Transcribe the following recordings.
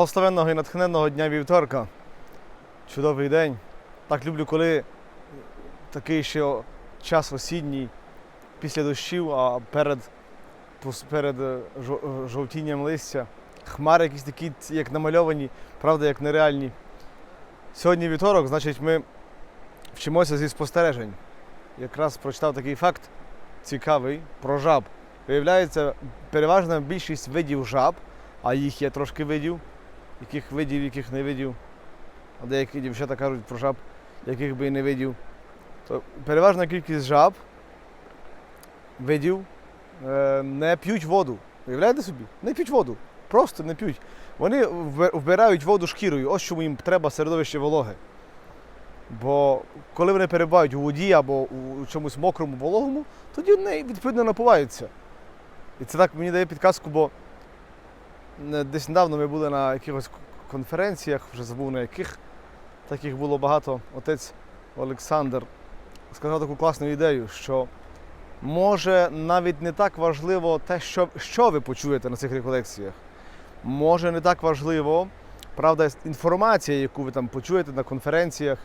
Благословенного і натхненного дня вівторка. Чудовий день. Так люблю, коли такий ще час осінній, після дощів, а перед, перед е, е, жовтінням листя. Хмари якісь такі, як намальовані, правда, як нереальні. Сьогодні вівторок, значить, ми вчимося зі спостережень. Якраз прочитав такий факт цікавий про жаб. Виявляється, переважна більшість видів жаб, а їх є трошки видів, яких видів, яких не видів. А деякі дівчата кажуть про жаб, яких би і не видів. То переважна кількість жаб, видів, е, не п'ють воду. Уявляєте собі? Не п'ють воду. Просто не п'ють. Вони вбирають воду шкірою. Ось чому їм треба середовище вологе. Бо коли вони перебувають у воді або у чомусь мокрому, вологому, тоді вони відповідно напуваються. І це так мені дає підказку, бо десь недавно ми були на якихось конференціях, вже забув на яких, таких було багато. Отець Олександр сказав таку класну ідею, що може навіть не так важливо те, що, що ви почуєте на цих реколекціях. Може не так важливо, правда, інформація, яку ви там почуєте на конференціях,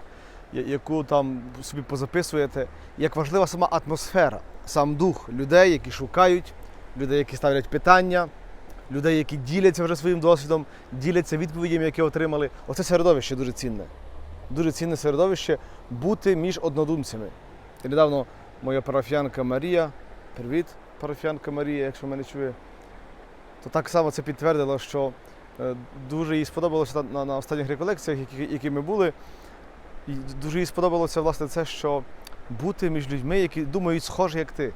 яку там собі позаписуєте, як важлива сама атмосфера, сам дух людей, які шукають, людей, які ставлять питання, людей, які діляться вже своїм досвідом, діляться відповідями, які отримали. Оце середовище дуже цінне. Дуже цінне середовище бути між однодумцями. І недавно моя парафіянка Марія, привіт, парафіянка Марія, якщо мене чує, то так само це підтвердило, що е, дуже їй сподобалося на, на, останніх реколекціях, які, які ми були. І дуже їй сподобалося власне це, що бути між людьми, які думають схоже, як ти.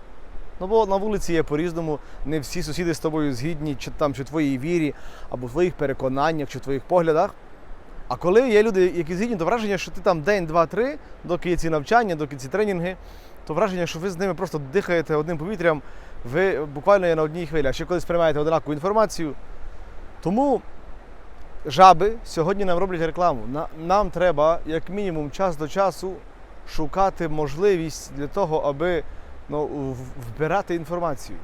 Ну, бо на вулиці є по-різному, не всі сусіди з тобою згідні, чи там чи в твоїй вірі, або в твоїх переконаннях, чи в твоїх поглядах. А коли є люди, які згідні, то враження, що ти там день, два, три, доки є ці навчання, доки ці тренінги, то враження, що ви з ними просто дихаєте одним повітрям, ви буквально є на одній хвилі, а ще коли сприймаєте однакову інформацію. Тому жаби сьогодні нам роблять рекламу. Нам треба, як мінімум, час до часу шукати можливість для того, аби ну, вбирати інформацію.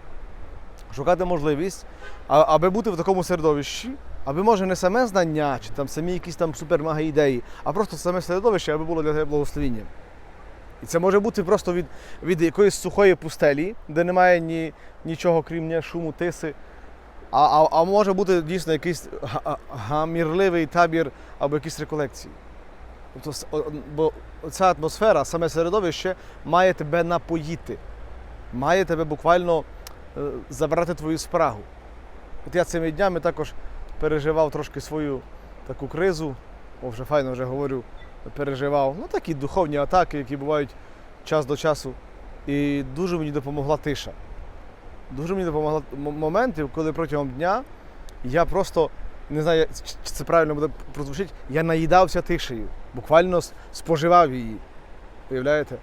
Шукати можливість, аби бути в такому середовищі, аби може не саме знання, чи там самі якісь там супер ідеї, а просто саме середовище, аби було для тебе благословіння. І це може бути просто від, від якоїсь сухої пустелі, де немає ні, нічого, крім ні шуму, тиси. А, а, а може бути дійсно якийсь га- га- гамірливий табір або якісь реколекції. Тобто, бо ця атмосфера, саме середовище, має тебе напоїти, має тебе буквально е, забрати твою спрагу. От я цими днями також переживав трошки свою таку кризу, о, вже файно вже говорю, переживав. Ну такі духовні атаки, які бувають час до часу. І дуже мені допомогла тиша. Дуже мені допомогла м- моменти, коли протягом дня я просто не знаю, чи це правильно буде прозвучить, я наїдався тишею, буквально споживав її. Уявляєте?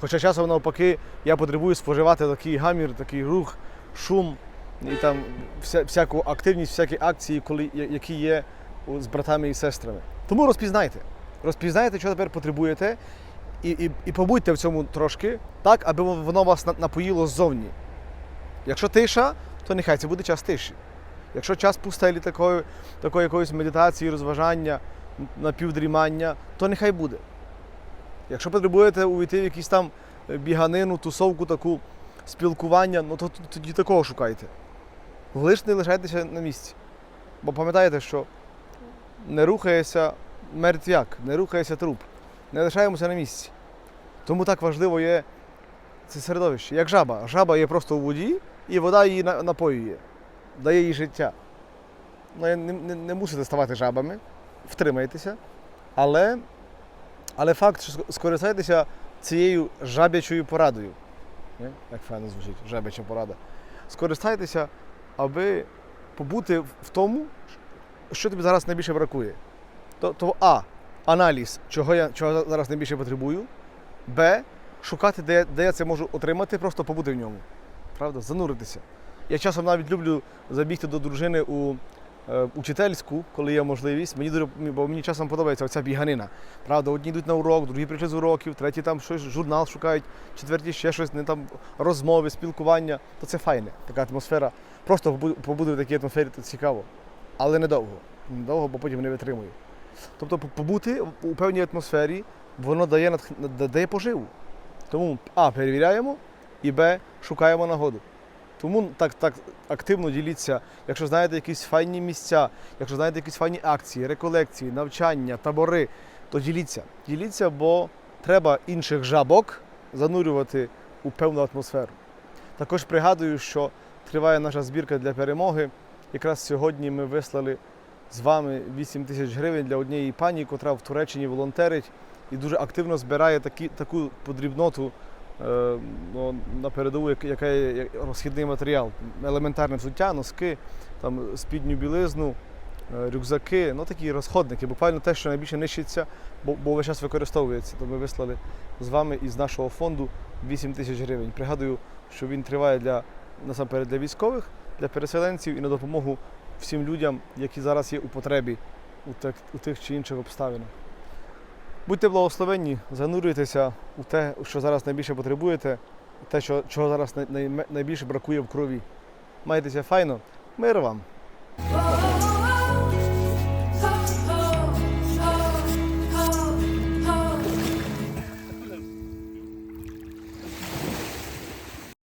Хоча часом навпаки я потребую споживати такий гамір, такий рух, шум і там вся, всяку активність, всякі акції, коли, які є з братами і сестрами. Тому розпізнайте. Розпізнайте, що тепер потребуєте, і, і, і побудьте в цьому трошки, так, аби воно вас напоїло ззовні. Якщо тиша, то нехай це буде час тиші. Якщо час пустелі такої, такої якоїсь медитації, розважання, напівдрімання, то нехай буде. Якщо потребуєте увійти в якісь там е, біганину, тусовку, таку спілкування, ну то тоді такого шукайте. Лиш не лишайтеся на місці. Бо пам'ятаєте, що не рухається мертвяк, не рухається труп. Не лишаємося на місці. Тому так важливо є це середовище. Як жаба. Жаба є просто у воді, і вода її напоює, дає їй життя. Ну, не, не, не мусите ставати жабами, втримайтеся. Але, але факт, що скористайтеся цією жабячою порадою. Не? Як файно звучить, жабяча порада. Скористайтеся, аби побути в тому, що тобі зараз найбільше бракує. То, то А. Аналіз, чого я чого зараз найбільше потребую. Б. Шукати, де, де я це можу отримати, просто побути в ньому. Правда? Зануритися. Я часом навіть люблю забігти до дружини у е, учительську, коли є можливість. Мені дуже, бо мені часом подобається оця біганина. Правда, одні йдуть на урок, другі прийшли з уроків, треті там щось, журнал шукають, четверті ще щось, не там розмови, спілкування. То це файне, така атмосфера. Просто побу- побути в такій атмосфері це цікаво. Але недовго. недовго, бо потім не витримую. Тобто побути у певній атмосфері, воно дає, дає поживу. Тому А, перевіряємо, і Б, шукаємо нагоду. Тому так, так активно діліться, якщо знаєте якісь файні місця, якщо знаєте якісь файні акції, реколекції, навчання, табори, то діліться. Діліться, бо треба інших жабок занурювати у певну атмосферу. Також пригадую, що триває наша збірка для перемоги. Якраз сьогодні ми вислали з вами 8 тисяч гривень для однієї пані, котра в Туреччині волонтерить і дуже активно збирає такі, таку подрібноту ну, на передову, як- яка є як розхідний матеріал. Елементарне взуття, носки, там, спідню білизну, е, рюкзаки, ну такі розходники, буквально те, що найбільше нищиться, бо, бо весь час використовується. То ми вислали з вами із нашого фонду 8 тисяч гривень. Пригадую, що він триває для насамперед для військових, для переселенців і на допомогу всім людям, які зараз є у потребі у, тих, у тих чи інших обставинах. Будьте благословенні, занурюйтеся у те, що зараз найбільше потребуєте, те, що, чого зараз най- най- найбільше бракує в крові. Майтеся файно, мир вам!